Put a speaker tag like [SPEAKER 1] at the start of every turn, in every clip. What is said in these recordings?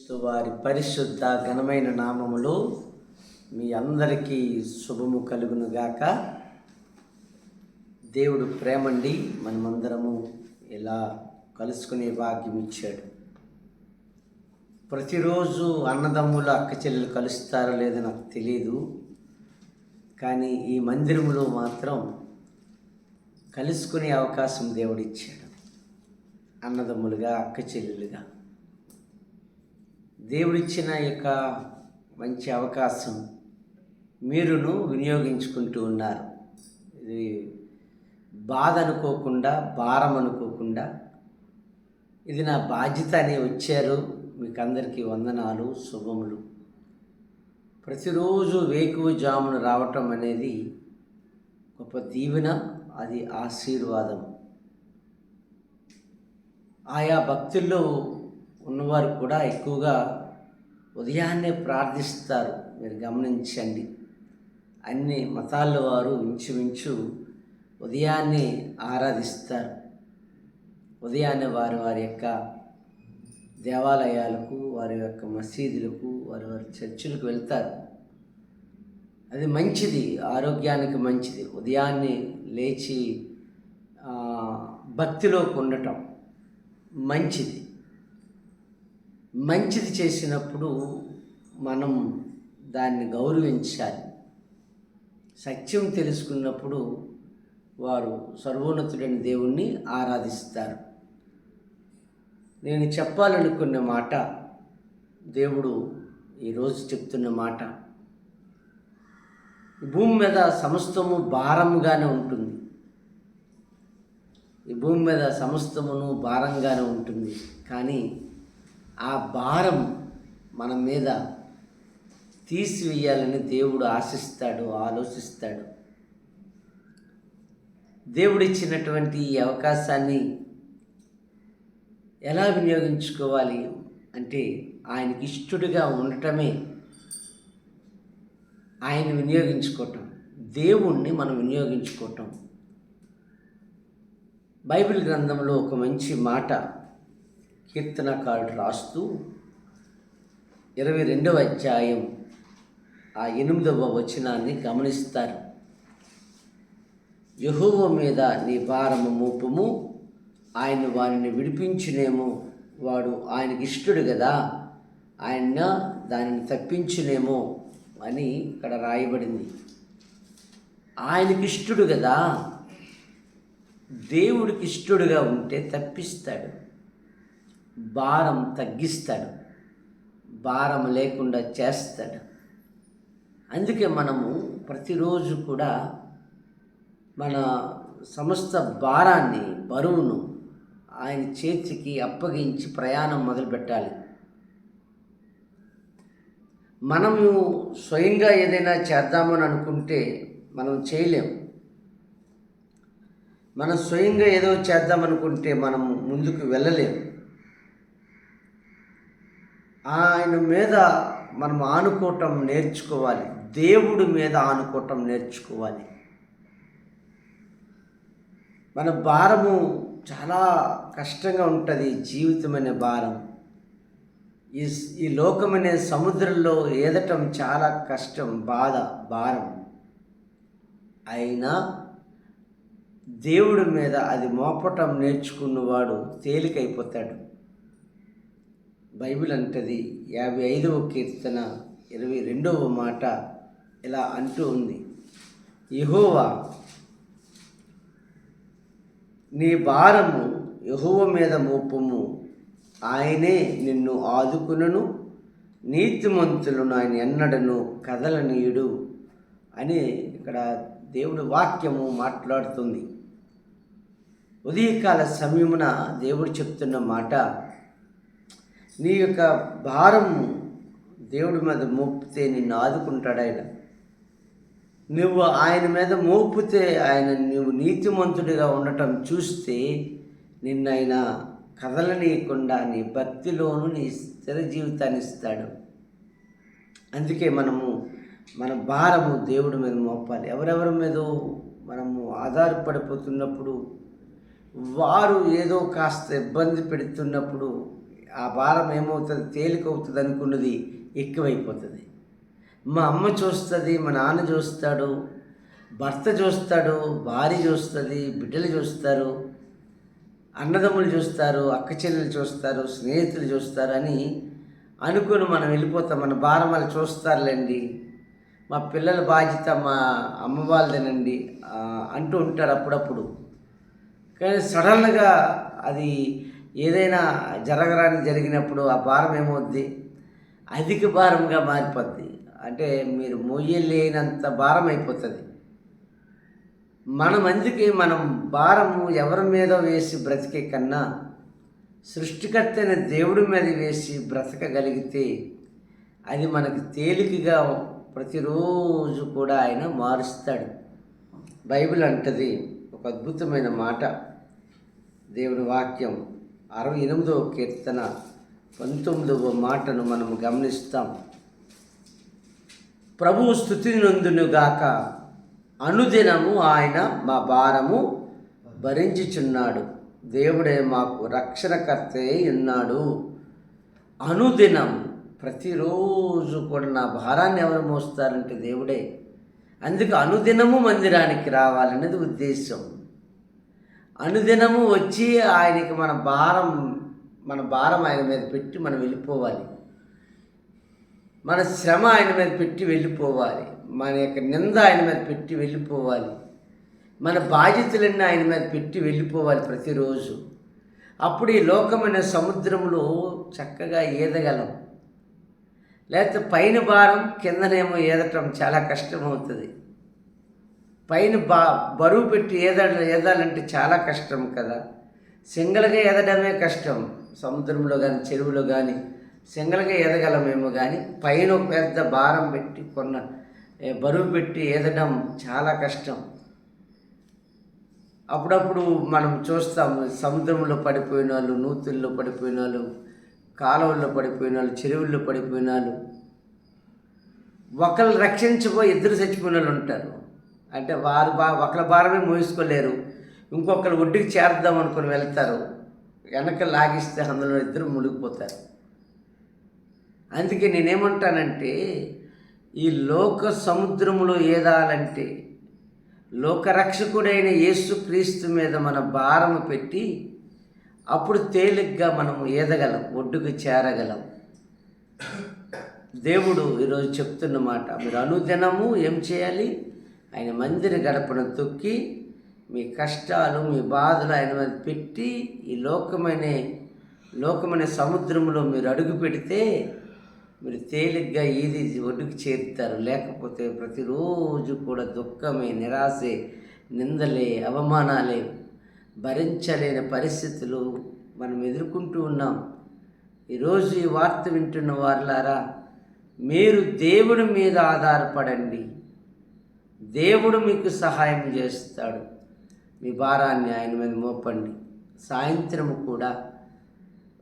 [SPEAKER 1] వారి పరిశుద్ధ ఘనమైన నామములు మీ అందరికీ శుభము కలుగును గాక. దేవుడు ప్రేమండి మనమందరము ఇలా కలుసుకునే భాగ్యం ఇచ్చాడు. ప్రతిరోజు అన్నదమ్ములు అక్క చెల్లెలు కలుస్తారో లేదో నాకు తెలియదు కానీ ఈ మందిరంలో మాత్రం కలుసుకునే అవకాశం దేవుడు ఇచ్చాడు అన్నదమ్ములుగా అక్క చెల్లెలుగా. దేవుడిచ్చిన యొక్క మంచి అవకాశం మీరును వినియోగించుకుంటూ ఉన్నారు. ఇది బాధ అనుకోకుండా భారం అనుకోకుండా. ఇది నా బాధ్యత అని వచ్చారు. మీకు అందరికీ వందనాలు శుభములు. ప్రతిరోజు వేకువ జామున రావటం అనేది గొప్ప దీవెన అది ఆశీర్వాదం. ఆయా భక్తుల్లో ఉన్నవారు కూడా ఎక్కువగా ఉదయాన్నే ప్రార్థిస్తారు. మీరు గమనించండి. అన్ని మతాల వారు ఇంచుమించు ఉదయాన్నే ఆరాధిస్తారు. ఉదయాన్నే వారి వారి యొక్క దేవాలయాలకు వారి యొక్క మసీదులకు వారి వారి చర్చిలకు వెళ్తారు. అది మంచిది. ఆరోగ్యానికి మంచిది. ఉదయాన్నే లేచి భక్తిలోకి ఉండటం మంచిది. మంచిది చేసినప్పుడు మనం దాన్ని గౌరవించాలి. సత్యం తెలుసుకున్నప్పుడు వారు సర్వోన్నతుడైన దేవుణ్ణి ఆరాధిస్తారు. నేను చెప్పాలనుకున్న మాట దేవుడు ఈరోజు చెప్తున్న మాట భూమి మీద సమస్తము భారంగానే ఉంటుంది. ఈ భూమి మీద సమస్తమును భారంగానే ఉంటుంది. కానీ ఆ భారం మన మీద తీసివేయాలని దేవుడు ఆశిస్తాడు ఆలోచిస్తాడు. దేవుడిచ్చినటువంటి ఈ అవకాశాన్ని ఎలా వినియోగించుకోవాలి అంటే ఆయనకి ఇష్టడుగా ఉండటమే ఆయన వినియోగించుకోవటం. దేవుణ్ణి మనం వినియోగించుకోవటం. బైబిల్ గ్రంథంలో ఒక మంచి మాట కీర్తనకారుడు రాస్తూ ఇరవై రెండవ అధ్యాయం ఆ ఎనిమిదవ వచనాన్ని గమనిస్తారు. యహోవ మీద నీ భారము మోపము ఆయన వారిని విడిపించునేమో. వాడు ఆయనకి ఇష్టడు కదా ఆయన దానిని తప్పించునేమో అని ఇక్కడ రాయబడింది. ఆయనకి ఇష్టడు కదా దేవుడికి ఇష్టడుగా ఉంటే తప్పిస్తాడు. భారం తగ్గిస్తాడు. భారం లేకుండా చేస్తాడు. అందుకే మనము ప్రతిరోజు కూడా మన సమస్త భారాన్ని బరువును ఆయన చేతికి అప్పగించి ప్రయాణం మొదలుపెట్టాలి. మనము స్వయంగా ఏదైనా చేద్దామని అనుకుంటే మనం చేయలేం. మనం స్వయంగా ఏదో చేద్దామనుకుంటే మనం ముందుకు వెళ్ళలేము ఆయన మీద మనం ఆనుకోవటం నేర్చుకోవాలి. దేవుడి మీద ఆనుకోవటం నేర్చుకోవాలి. మన భారము చాలా కష్టంగా ఉంటుంది జీవితం అనే భారం. ఈ ఈ లోకం అనే సముద్రంలో ఏదటం చాలా కష్టం బాధ భారం. అయినా దేవుడి మీద అది మోపటం నేర్చుకున్నవాడు తేలికైపోతాడు. బైబిల్ అంటది యాభై ఐదవ కీర్తన ఇరవై రెండవ మాట ఇలా అంటూ ఉంది. యహోవా నీ భారము యహోవ మీద మోపము. ఆయనే నిన్ను ఆదుకునను నీతిమంతులను ఆయన ఎన్నడను కదలనీయుడు అని ఇక్కడ దేవుడి వాక్యము మాట్లాడుతుంది. ఉదయకాల సమయమున దేవుడు చెప్తున్న మాట నీ యొక్క భారం దేవుడి మీద మోపితే నిన్ను ఆదుకుంటాడు ఆయన. నువ్వు ఆయన మీద మోపితే ఆయన నువ్వు నీతిమంతుడిగా ఉండటం చూస్తే నిన్ను ఆయన కదలనీయకుండా నీ భక్తిలోనూ నీ స్థిర జీవితాన్ని ఇస్తాడు. అందుకే మనము మన భారము దేవుడి మీద మోపాలి. ఎవరెవరి మీద మనము ఆధారపడిపోతున్నప్పుడు వారు ఏదో కాస్త ఇబ్బంది పెడుతున్నప్పుడు ఆ భారం ఏమవుతుంది? తేలికవుతుంది అనుకున్నది ఎక్కువైపోతుంది. మా అమ్మ చూస్తుంది మా నాన్న చూస్తాడు భర్త చూస్తాడు భార్య చూస్తుంది బిడ్డలు చూస్తారు అన్నదమ్ములు చూస్తారు అక్క చెల్లెలు చూస్తారు స్నేహితులు చూస్తారు అని అనుకుని మనం వెళ్ళిపోతాం. మన భారం వాళ్ళు చూస్తారులేండి. మా పిల్లల బాధ్యత మా అమ్మ వాళ్ళదేనండి. అంటూ ఉంటారు అప్పుడప్పుడు. కానీ సడన్గా అది ఏదైనా జరగరాని జరిగినప్పుడు ఆ భారం ఏమవుద్ది? అధిక భారంగా మారిపోద్ది. అంటే మీరు మొయ్యలేనంత భారం అయిపోతుంది. మనం అందుకే మనం భారము ఎవరి మీద వేసి బ్రతికే కన్నా సృష్టికర్త అయిన దేవుడి మీద వేసి బ్రతకగలిగితే అది మనకి తేలికగా ప్రతిరోజు కూడా ఆయన మారుస్తాడు. బైబిల్ అంటది ఒక అద్భుతమైన మాట. దేవుడి వాక్యం అరవై ఎనిమిదవ కీర్తన పంతొమ్మిదవ మాటను మనం గమనిస్తాం. ప్రభువు స్థుతి నందునుగాక అనుదినము ఆయన మా భారము భరించుచున్నాడు. దేవుడే మాకు రక్షణకర్తే ఉన్నాడు. అనుదినం ప్రతిరోజు కూడా నా భారాన్ని ఎవరు మోస్తారంటే దేవుడే. అందుకు అనుదినము మందిరానికి రావాలనేది ఉద్దేశం. అనుదినము వచ్చి ఆయనకి మన భారం మన భారం ఆయన మీద పెట్టి మనం వెళ్ళిపోవాలి. మన శ్రమ ఆయన మీద పెట్టి వెళ్ళిపోవాలి. మన యొక్క నింద ఆయన మీద పెట్టి వెళ్ళిపోవాలి. మన బాధ్యతలన్నీ ఆయన మీద పెట్టి వెళ్ళిపోవాలి ప్రతిరోజు. అప్పుడు ఈ లోకమైన సముద్రంలో చక్కగా ఈదగలం లేకపోతే పైన భారం కిందనేమో ఈదటం చాలా కష్టమవుతుంది. పైన బా బరువు పెట్టి ఏద ఏదాలంటే చాలా కష్టం కదా. సింగల్గా ఎదడమే కష్టం. సముద్రంలో కానీ చెరువులో కానీ సింగల్గా ఎదగలమేమో కానీ పైన ఒక పెద్ద భారం పెట్టి కొన్న బరువు పెట్టి ఎదడం చాలా కష్టం. అప్పుడప్పుడు మనం చూస్తాము సముద్రంలో పడిపోయిన వాళ్ళు నూతుల్లో పడిపోయిన వాళ్ళు కాలువల్లో పడిపోయిన వాళ్ళు చెరువుల్లో పడిపోయిన వాళ్ళు ఒకళ్ళు రక్షించబోయి ఇద్దరు చచ్చిపోయిన వాళ్ళు ఉంటారు. అంటే వారు బా ఒకళ్ళ భారమే మోసుకోలేరు ఇంకొకరు ఒడ్డుకి చేరుద్దాం అనుకుని వెళ్తారు. వెనక లాగిస్తే అందులో ఇద్దరు మునిగిపోతారు. అందుకే నేనేమంటానంటే ఈ లోక సముద్రములో ఏదాలంటే లోకరక్షకుడైన యేసుక్రీస్తు మీద మన భారము పెట్టి అప్పుడు తేలిగ్గా మనము ఏదగలం ఒడ్డుకు చేరగలం. దేవుడు ఈరోజు చెప్తున్న మాట మీరు అనుదినము ఏం చేయాలి? ఆయన మందిర గడపను తొక్కి మీ కష్టాలు మీ బాధలు ఆయన మీద పెట్టి ఈ లోకమైన లోకమైన సముద్రంలో మీరు అడుగు పెడితే మీరు తేలిగ్గా ఈది ఒడ్డుకు చేరుతారు. లేకపోతే ప్రతిరోజు కూడా దుఃఖమే నిరాశే నిందలే అవమానాలే భరించలేని పరిస్థితులు మనం ఎదుర్కొంటూ ఉన్నాం. ఈరోజు ఈ వార్త వింటున్న వారులారా మీరు దేవుడి మీద ఆధారపడండి. దేవుడు మీకు సహాయం చేస్తాడు. మీ భారాన్ని ఆయన మీద మోపండి. సాయంత్రం కూడా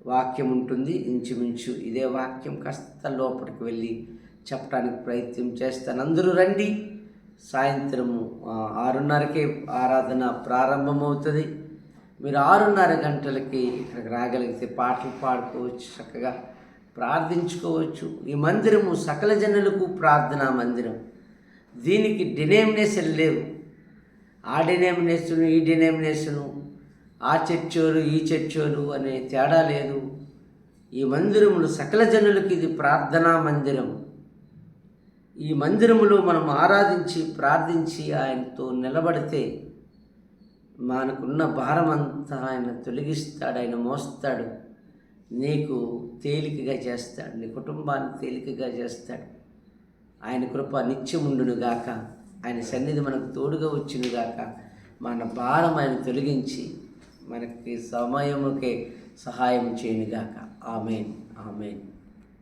[SPEAKER 1] వాక్యం ఉంటుంది. ఇంచుమించు ఇదే వాక్యం కాస్త లోపలికి వెళ్ళి చెప్పడానికి ప్రయత్నం చేస్తాను. అందరూ రండి. సాయంత్రము ఆరున్నరకే ఆరాధన ప్రారంభమవుతుంది. మీరు ఆరున్నర గంటలకి ఇక్కడికి రాగలిగితే పాటలు పాడుకోవచ్చు చక్కగా ప్రార్థించుకోవచ్చు. ఈ మందిరము సకల జనులకు ప్రార్థనా మందిరం. దీనికి డినామినేషన్ లేవు. ఆ డినామినేషన్ ఈ డినామినేషను ఆ చర్చోలు ఈ చర్చోలు అనే తేడా లేదు. ఈ మందిరములు సకల జనులకి ఇది ప్రార్థనా మందిరం. ఈ మందిరములో మనం ఆరాధించి ప్రార్థించి ఆయనతో నిలబడితే మనకున్న భారం అంతా ఆయన తొలగిస్తాడు ఆయన మోస్తాడు. నీకు తేలికగా చేస్తాడు నీ కుటుంబాన్ని తేలికగా చేస్తాడు. ఆయన కృప నిత్యముండునుగాక. ఆయన సన్నిధి మనకు తోడుగా వచ్చినగాక. మన భారం ఆయన తొలగించి మనకి సమయముకే సహాయం చేయనుగాక. ఆమెన్. ఆమెన్.